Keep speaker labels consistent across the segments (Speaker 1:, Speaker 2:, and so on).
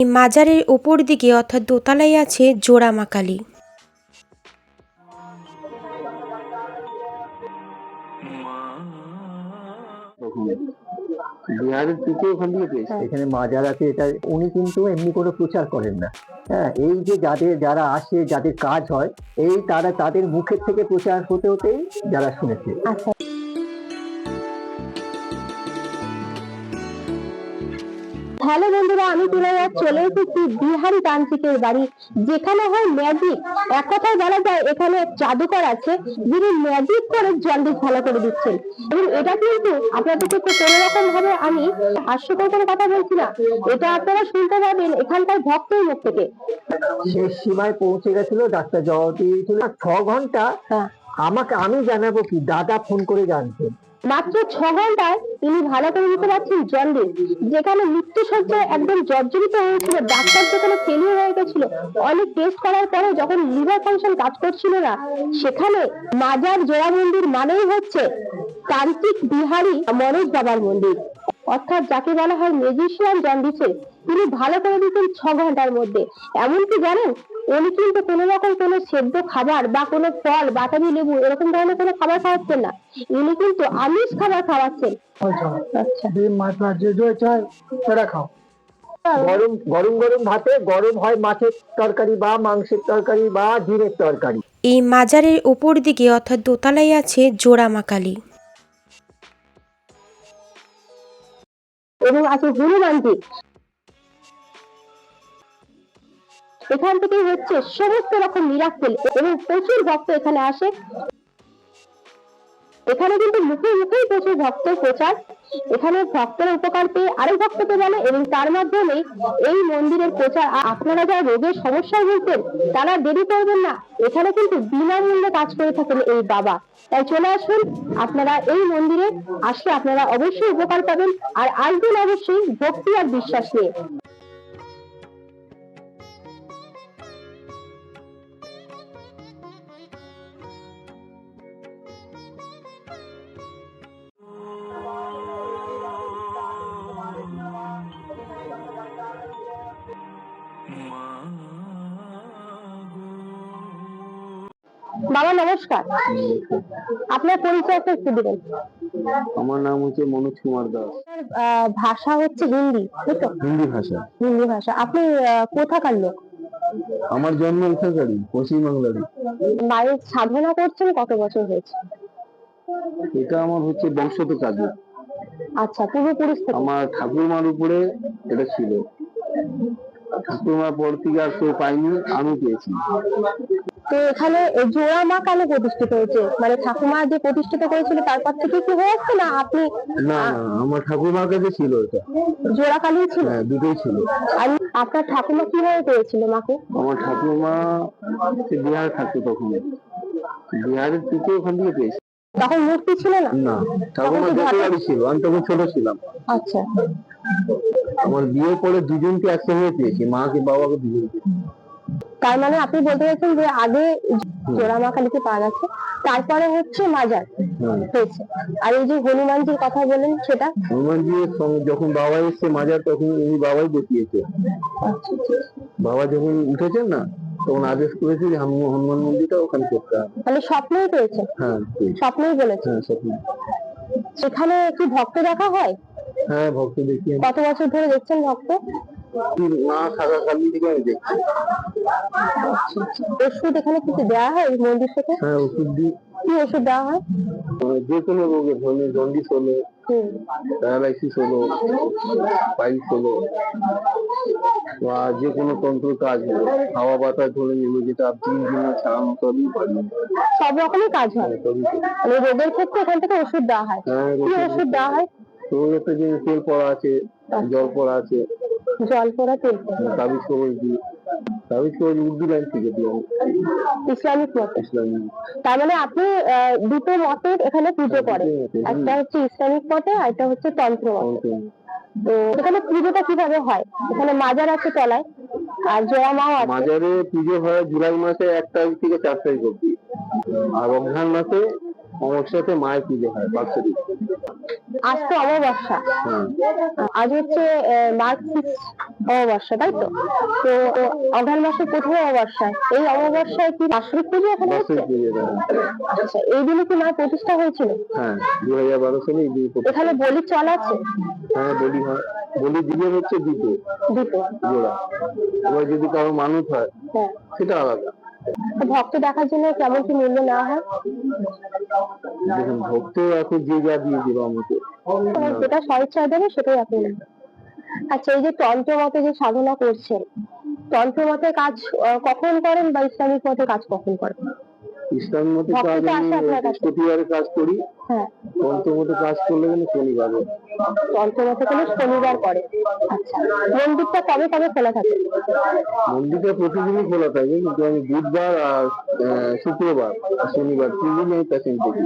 Speaker 1: এই মাজারের ওপর দিকে অর্থাৎ দোতলায় আছে জোড়া মা কালী
Speaker 2: বিহারের থেকে ওখান থেকে পেয়েছি
Speaker 3: এখানে মাজার আছে এটা উনি কিন্তু এমনি করে প্রচার করেন না। হ্যাঁ এই যে যাদের যারা আসে যাদের কাজ হয় এই তারা তাদের মুখের থেকে প্রচার হতে হতেই যারা শুনেছে।
Speaker 4: হ্যালো বন্ধুরা আমি তুলাইয়া চলে এসেছি বিহারি তান্ত্রিকের বাড়ি। যেখানে হয় ম্যাজিক এক কথায় বলা যায় এখানে এক জাদুকর আছে যিনি ম্যাজিক করে জন্ডিস ভালো করে দিচ্ছেন। এবং এটা কিন্তু আপনাদেরকে কোনো রকম ভাবে আমি হাস্যকর কোনো কথা বলছি না। এটা আপনারা শুনতে পাবেন এখানকার ভক্তের মুখ থেকে।
Speaker 3: শেষ সীমায় পৌঁছে গেছিল ডাক্তার জবাব দিয়েছিল ছ ঘণ্টা
Speaker 4: হ্যাঁ।
Speaker 3: আমাকে আমি জানাব কি দাদা ফোন করে জানতেন।
Speaker 4: মাত্র ছ ঘন্টায় তিনি ভালো করে দিতে পারছেন জন্ডিস যেখানে মৃত্যু সজ্জায় একদম জর্জরিত হয়েছিল, ডাক্তার যেখানে ফেলিয়ে হয়ে গেছিল, অনেক টেস্ট করার পরে যখন লিভার ফাংশন কাজ করছিল না, সেখানে মাজার জোড়া মন্দির মানেই হচ্ছে তান্ত্রিক বিহারি মনোজ বাবার মন্দির। অর্থাৎ যাকে বলা হয় মেজিশিয়ান জন্ডিসে তিনি ভালো করে দিতেন ছ ঘণ্টার মধ্যে। এমনকি জানেন উনি কিন্তু কোনো রকম কোনো সেদ্ধ খাবার বা কোনো ফল বাতাবি লেবু এরকম ধরনের কোনো খাবার খাওয়াচ্ছেন না। ইনি কিন্তু আমিষ খাবার খাওয়াচ্ছেন। আচ্ছা।
Speaker 3: ডিম মাছ মাছ যে যে চাই সেটা খাও। গরম গরম গরম ভাতে গরম হয় মাছের তরকারি বা মাংসের তরকারি বা ডিমের তরকারি।
Speaker 1: এই মাজারের ওপর দিকে অর্থাৎ দোতলায় আছে জোড়া মা কালী
Speaker 4: এবং আছে হনুমানজি এখান থেকে হচ্ছে সমস্ত রকম মিরাক্কেল এবং প্রচুর ভক্ত এখানে আসে। এখানে কিন্তু মুখে মুখেই প্রচুর ভক্তের প্রচার। এখানে ভক্তের উপকার পেয়ে আরও ভক্তকে বলে এবং তার মাধ্যমে এই মন্দিরের প্রচার। আপনারা যারা রোগের সমস্যায় ভুগছেন, তারা দেরি করবেন না। এখানে কিন্তু বিনামূল্যে কাজ করে থাকেন এই বাবা। তাই চলে আসুন, আপনারা এই মন্দিরে আসলে আপনারা অবশ্যই উপকার পাবেন। আর আসবেন অবশ্যই ভক্তি আর বিশ্বাস নিয়ে। নমস্কার। আপনার পরিচয়টা একটু দিবেন।
Speaker 2: আমার নাম হচ্ছে মনোজ কুমার দাস।
Speaker 4: ভাষা হচ্ছে হিন্দি
Speaker 2: হিন্দি ভাষা।
Speaker 4: হিন্দি ভাষা। আপনি কোথাকার লোক?
Speaker 2: আমার জন্ম এখানকারই পশ্চিমবাংলারই
Speaker 4: মায়ের সাধনা করছেন কত বছর হয়েছে?
Speaker 2: এটা আমার হচ্ছে বংশত কাজ।
Speaker 4: আচ্ছা পূর্বপুরুষ
Speaker 2: আমার ঠাকুরমার উপরে এটা ছিল। ঠাকুরমার পর থেকে আর কেউ পাইনি আমি পেয়েছি।
Speaker 4: তো এখানে জোড়া মা কেন প্রতিষ্ঠিত হয়েছে? মানে ঠাকুমা যে প্রতিষ্ঠিত করেছিল তারপর থেকে কি হয়ে আসছে না আপনি
Speaker 2: না আমার ঠাকুরমার কাছে ছিল এটা।
Speaker 4: জোড়া কালী ছিল?
Speaker 2: হ্যাঁ দুটোই ছিল।
Speaker 4: আর আপনার ঠাকুমা কীভাবে পেয়েছিল মাকে?
Speaker 2: আমার ঠাকুরমা সে বিহারে থাকতো তখন বিহারের থেকে ওখান থেকে পেয়েছি।
Speaker 4: তখন মূর্তি ছিল না?
Speaker 2: না দেখতে ছিল আমি তখন ছোট ছিলাম।
Speaker 4: আচ্ছা।
Speaker 2: আমার বিয়ের পরে দুজনকে একসঙ্গে পেয়েছি মাকে বাবাকে দুজনকে
Speaker 4: তার মানে আপনি বলতে চাইছেন যে আগে জোড়া মা কালীকে পাওয়া গেছে তারপরে হচ্ছে মাজার
Speaker 2: হ্যাঁ
Speaker 4: হয়েছে। আর এই যে হনুমানজির কথা বলেন সেটা?
Speaker 2: হনুমানজির যখন বাবা এসছে মাজার তখন উনি বাবাই দেখিয়েছে।
Speaker 4: আচ্ছা আচ্ছা।
Speaker 2: বাবা যখন উঠেছেন না তখন আদেশ করেছে যে হনুমান হনুমান মন্দিরটা ওখানে করতে হবে।
Speaker 4: তাহলে স্বপ্নই পেয়েছে?
Speaker 2: হ্যাঁ।
Speaker 4: স্বপ্নই বলেছে?
Speaker 2: হ্যাঁ স্বপ্ন।
Speaker 4: সেখানে কি ভক্ত দেখা হয়?
Speaker 2: হ্যাঁ ভক্ত দেখি।
Speaker 4: কত বছর ধরে দেখছেন ভক্ত?
Speaker 2: না থাকাকালীন থেকে আমি দেখছি।
Speaker 4: ওষুধ এখানে কিছু দেওয়া হয় মন্দির থেকে?
Speaker 2: হ্যাঁ ওষুধ দিই।
Speaker 4: কি ওষুধ দেওয়া হয়?
Speaker 2: যে কোনো রোগের ধরনের জন্ডিস হলো প্যারালাইসিস হলো পাইলস হলো বা যে কোনো তন্ত্র কাজ হলো হাওয়া বাতাস ধরে নিল যেটা আপনি ছাড়ানো সবই
Speaker 4: সব রকমের কাজ হয়?
Speaker 2: সবই
Speaker 4: মানে রোগের ক্ষেত্রে এখান থেকে ওষুধ দেওয়া হয়।
Speaker 2: হ্যাঁ
Speaker 4: কি ওষুধ দেওয়া হয়?
Speaker 2: তো একটা যে তেল পড়া আছে জল পড়া আছে।
Speaker 4: জল পোড়া তেল পোড়া।
Speaker 2: তাবিজ কবজ দিই তাবিজ কবজ উর্দু লাইন থেকে দিই
Speaker 4: ইসলামিক মতে।
Speaker 2: ইসলামী
Speaker 4: তার মানে আপনি দুটো মতের এখানে পুজো করেন।
Speaker 2: মতে, হুম।
Speaker 4: একটা হচ্ছে ইসলামিক মতে আর একটা হচ্ছে তন্ত্র মতে। তো এখানে পুজোটা কীভাবে হয়? এখানে মাজার আছে তলায় আর জোড়া মাও আছে।
Speaker 2: মাজারে পুজো হয় জুলাই মাসে এক তারিখ থেকে চার তারিখ অব্দি আর রমজান মাসে অমাবস্যাতে মায়ের পুজো হয় বাৎসরিক।
Speaker 4: আজ তো অমাবস্যা।
Speaker 2: হ্যাঁ।
Speaker 4: আজ হচ্ছে মার্চ অমাবস্যা তাই তো? তো অঘ্রাণ মাসের প্রথম অমাবস্যায় এই অমাবস্যায় কি বার্ষিক পুজো এখানে
Speaker 2: দেয়
Speaker 4: আচ্ছা এই দিনে কি মা প্রতিষ্ঠা হয়েছিল?
Speaker 2: হ্যাঁ দু হাজার বারো সালে এই প্রতিষ্ঠা।
Speaker 4: এখানে বলির চল আছে?
Speaker 2: হ্যাঁ বলি হয়। বলি দিলে হচ্ছে দুটো
Speaker 4: দুটো
Speaker 2: জোড়া। এবার যদি কারও মানুষ হয়
Speaker 4: হ্যাঁ।
Speaker 2: সেটা আলাদা।
Speaker 4: ভক্ত দেখার জন্য কেমন কি মূল্য নেওয়া হয়?
Speaker 2: দেখুন ভক্ত এখন যে যা দিয়ে দেবে আমাকে।
Speaker 4: তোমার যেটা স্বেচ্ছায় দেবে সেটাই আপনি আচ্ছা এই যে তন্ত্র মতে যে সাধনা করছেন তন্ত্র মতে কাজ কখন করেন বা ইসলামিক মতে কাজ কখন করেন?
Speaker 2: ইসলাম মতে কাজ আমি। প্রতিবারে কাজ করি।
Speaker 4: হ্যাঁ।
Speaker 2: তন্ত্র মতে কাজ করলে কিন্তু শনিবারে
Speaker 4: তন্ত্র মতে কোনো শনিবার করে আচ্ছা। মন্দিরটা কবে কবে খোলা থাকে?
Speaker 2: মন্দিরটা প্রতিদিনই খোলা থাকে কিন্তু আমি বুধবার আর শুক্রবার। আর শনিবার তিন দিন আমি পেশেন্ট দেখি।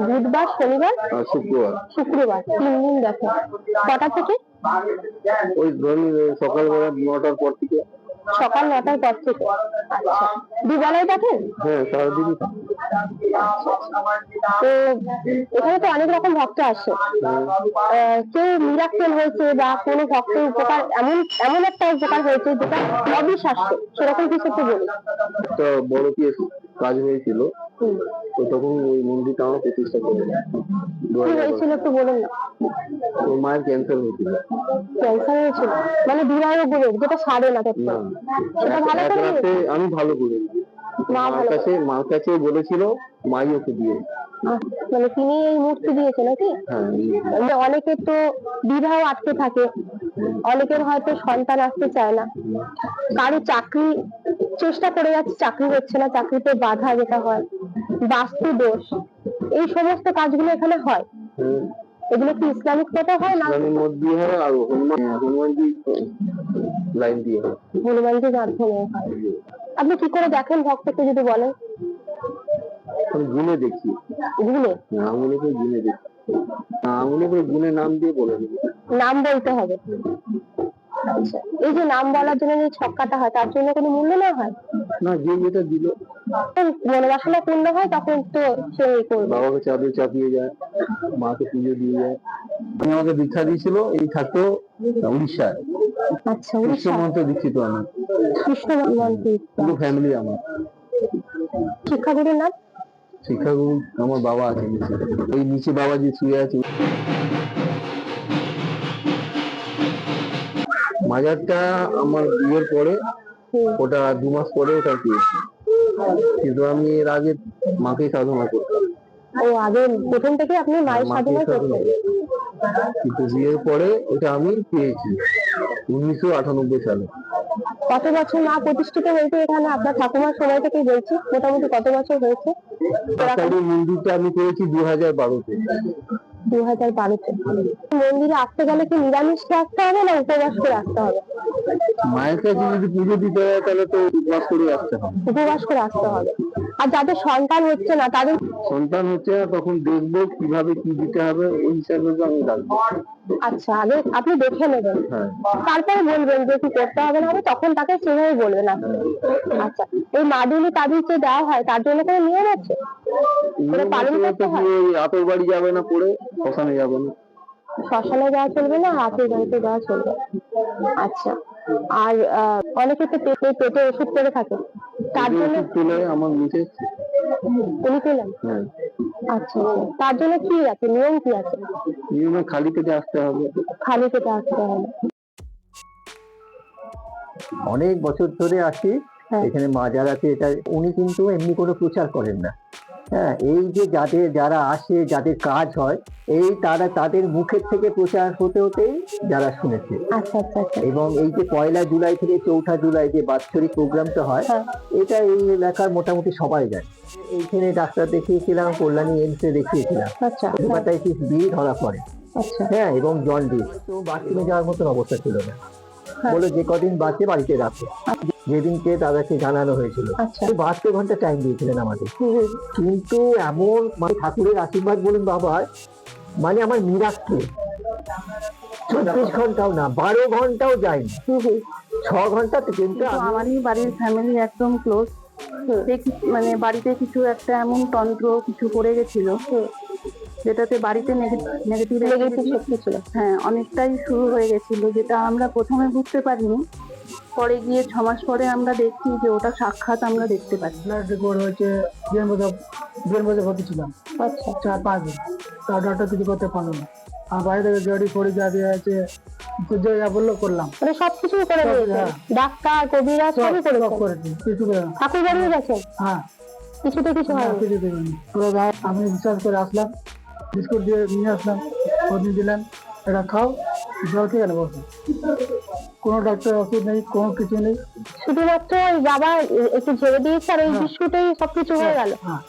Speaker 4: বুধবার শনিবার?
Speaker 2: আর শুক্রবার।
Speaker 4: শুক্রবার তিন দিন দেখো। কটা থেকে?
Speaker 2: ওই ধরুন সকালবেলা নটার পর থেকে
Speaker 4: সকাল নটার পর থেকে। আচ্ছা দুবেলায় দেখেন
Speaker 2: হ্যাঁ সারাদিনই।
Speaker 4: তো এখানে তো অনেক রকম ভক্ত আসে। আহ, কেউ মিরাক্কেল হয়েছে বা কোনো ভক্তের উপকার এমন এমন একটা উপকার হয়েছে যেটা অবিশ্বাস্য। সেরকম কিছু একটু বলুন।
Speaker 2: একটা বড় কেস কাজ হয়েছিল। তো তখন ওই মন্দিরটা আমার প্রতিষ্ঠা করে
Speaker 4: কি হয়েছিল একটু বলুন না।
Speaker 2: ওর মায়ের ক্যান্সার হয়েছিল।
Speaker 4: ক্যান্সার হয়েছিল? মানে দুরারোগ্য রোগ যেটা সারে না
Speaker 2: না
Speaker 4: সেটা ভালো করে
Speaker 2: রাতে আমি ভালো করি
Speaker 4: মা
Speaker 2: মার কাছে মার কাছে বলেছিল মাই ওকে দিয়ে
Speaker 4: মানে তিনি এই মূর্তি দিয়েছে নাকি?
Speaker 2: হ্যাঁ
Speaker 4: মানে অনেকের তো বিবাহ আটকে থাকে। অনেকের হয়তো সন্তান আসতে চায় না। কারও চাকরি চেষ্টা করে যাচ্ছে চাকরি হচ্ছে না। চাকরিতে বাধা যেটা হয়। বাস্তু দোষ এই সমস্ত কাজগুলো এখানে হয়। এগুলো কি ইসলামিক পথে হয় না?
Speaker 2: মধ্যে দিয়ে হয় আর হনুমান হনুমানজি লাইন দিয়ে হয়।
Speaker 4: হনুমানজির মাধ্যমে হয়। আপনি কি করে দেখেন ভক্তকে যদি বলেন?
Speaker 2: আমি গুনে দেখি।
Speaker 4: গুনে?
Speaker 2: আঙুলে করে গুনে দেখি। আঙুলে করে গুনে নাম দিয়ে বলে দেবো।
Speaker 4: নাম বলতে হবে। এই যে নাম বলার জন্য যে ছক্কাটা হয় তার জন্য কোনো মূল্য না হয়?
Speaker 2: না যে যেটা দিল।
Speaker 4: মনোবাসনা পূর্ণ হয় তখন তো সে করবে।
Speaker 2: বাবাকে চাদর চাপিয়ে যায় মাকে পুজো দিয়ে যায়। উনি আমাকে দীক্ষা দিয়েছিল এই থাকতো উড়িষ্যায়
Speaker 4: আচ্ছা উড়িষ্যা।
Speaker 2: মন্ত্র দীক্ষিত আমি।
Speaker 4: কৃষ্ণ
Speaker 2: পুরো ফ্যামিলি আমার।
Speaker 4: শিক্ষা শিক্ষাগুরুর নাম?
Speaker 2: শিক্ষাগুরু আমার বাবা আছে নিচে। ওই নিচে বাবা যে শুয়ে আছে মাজারটা আমার বিয়ের পরে ওটা দু মাস পরে ওটা পেয়েছি। কিন্তু আমি এর আগে মাকে সাধনা করতাম।
Speaker 4: ও আগে প্রথম থেকে আপনি মায়ের সাধনা
Speaker 2: সাধনা
Speaker 4: করতেন?
Speaker 2: কিন্তু বিয়ের পরে ওটা আমি পেয়েছি উনিশশো আটানব্বই সালে।
Speaker 4: কত বছর মা প্রতিষ্ঠিত হয়েছে এখানে? আপনার ঠাকুমার সময় থেকেই বলছি মোটামুটি কত বছর হয়েছে?
Speaker 2: মন্দিরটা আমি পেয়েছি দু হাজার বারোতে।
Speaker 4: দু হাজার বারোতে। মন্দিরে আসতে গেলে কি নিরামিষ রাখতে হবে না উপবাস আসতে হবে?
Speaker 2: মায়ের কাছে যদি পুজো দিতে হয় তাহলে তো উপবাস করে আসতে হবে।
Speaker 4: উপবাস করে আসতে হবে। আর যাদের সন্তান হচ্ছে না তাদের
Speaker 2: সন্তান হচ্ছে না তখন দেখব কীভাবে কি দিতে হবে ওই হিসাবে আমি রাখব।
Speaker 4: আচ্ছা আগে আপনি দেখে নেবেন।
Speaker 2: হ্যাঁ।
Speaker 4: তারপরে বলবেন যে কি করতে হবে না হবে তখন তাকে সেভাবে বলবেন আপনি আচ্ছা এই মাদুলি তাবিজ যে দেওয়া হয় তার জন্য কোনো নিয়ম আছে? পালন করতে হয়?
Speaker 2: আতর বাড়ি যাবে না পড়ে শ্মশানে যাবে না।
Speaker 4: শ্মশানে যাওয়া চলবে না হাতের বাড়িতে যাওয়া চলবে। আচ্ছা। আর আহ, অনেকে তো পেটে পেটে ওষুধ করে থাকে। তার জন্য
Speaker 2: তুলে আমার
Speaker 4: উনি পেলেন
Speaker 2: হ্যাঁ।
Speaker 4: আচ্ছা আচ্ছা। তার জন্য কি আছে? নিয়ম কি আছে?
Speaker 2: নিয়মে খালি পেটে আসতে হবে।
Speaker 4: খালি পেটে আসতে হবে।
Speaker 3: অনেক বছর ধরে আসি
Speaker 4: হ্যাঁ।
Speaker 3: এখানে মাজার আছে এটা উনি কিন্তু এমনি কোনো প্রচার করেন না। হ্যাঁ এই যে যাদের যারা আসে যাদের কাজ হয় এই তারা তাদের মুখের থেকে প্রচার হতে হতেই যারা শুনেছে।
Speaker 4: আচ্ছা আচ্ছা আচ্ছা।
Speaker 3: এবং এই যে পয়লা জুলাই থেকে চৌঠা জুলাই যে বাৎসরিক প্রোগ্রামটা হয়
Speaker 4: হ্যাঁ।
Speaker 3: এটা এই এলাকার মোটামুটি সবাই জানে। এইখানে ডাক্তার দেখিয়েছিলাম কল্যাণী এইমসে দেখিয়েছিলাম।
Speaker 4: আচ্ছা।
Speaker 3: হেপাটাইটিস বি ধরা পড়ে।
Speaker 4: আচ্ছা।
Speaker 3: হ্যাঁ এবং জন্ডিস। তো বাথরুমে যাওয়ার মতন অবস্থা ছিল না। বলে যে কদিন বাঁচে বাড়িতে রাখো। যেদিনকে তাদেরকে জানানো হয়েছিল।
Speaker 4: আচ্ছা।
Speaker 3: তো বাহাত্তর ঘণ্টা টাইম দিয়েছিলেন আমাদের। কিন্তু এমন মানে ঠাকুরের আশীর্বাদ বলুন বাবার মানে আমার মিরাক্কে চব্বিশ ঘন্টাও না বারো ঘন্টাও যায়নি। ছ ঘণ্টা কিন্তু
Speaker 5: আমারই বাড়ির ফ্যামিলি একদম ক্লোজ মানে বাড়িতে কিছু একটা এমন তন্ত্র কিছু করে গেছিল। যেটাতে বাড়িতে নেগেটিভ
Speaker 4: নেগেটিভ শক্তি ছিল।
Speaker 5: হ্যাঁ অনেকটাই শুরু হয়ে গেছিল যেটা আমরা প্রথমে বুঝতে পারিনি। পরে গিয়ে ছ মাস পরে আমরা দেখছি যে ওটা সাক্ষাৎ আমরা দেখতে পাচ্ছি
Speaker 6: ব্লাড রিপোর্ট হয়েছে বিয়ের মধ্যে বিয়ের মধ্যে ভর্তি ছিলাম।
Speaker 4: আচ্ছা।
Speaker 6: চার পাঁচ দিন। তার ডক্টর কিছু করতে পারল না। আর বাইরে থেকে জড়ি ফড়ি যা দিয়ে আছে যে যা বলল করলাম।
Speaker 4: মানে সবকিছু করে দিয়েছে।
Speaker 6: হ্যাঁ।
Speaker 4: ডাক্তার কবিরাজ
Speaker 6: সব
Speaker 4: সবই
Speaker 6: সব
Speaker 4: করেছে
Speaker 6: কিছু করে না।
Speaker 4: ঠাকুর বাড়িও গেছে?
Speaker 6: হ্যাঁ।
Speaker 4: কিছুতে কিছু
Speaker 6: গায়ে আমি বিশ্বাস করে আসলাম। বিস্কুট দিয়ে নিয়ে আসলাম ওদিন দিলেন এটা খাও জল খেয়ে গেলে বসে কোনো ডাক্তার ওষুধ নেই কোনো কিছু নেই।
Speaker 4: শুধুমাত্র ওই বাবা একটু ঝেড়ে দিয়েছে আর ওই
Speaker 6: হ্যাঁ।
Speaker 4: বিস্কুটেই সবকিছু হয়ে গেল।
Speaker 6: হ্যাঁ।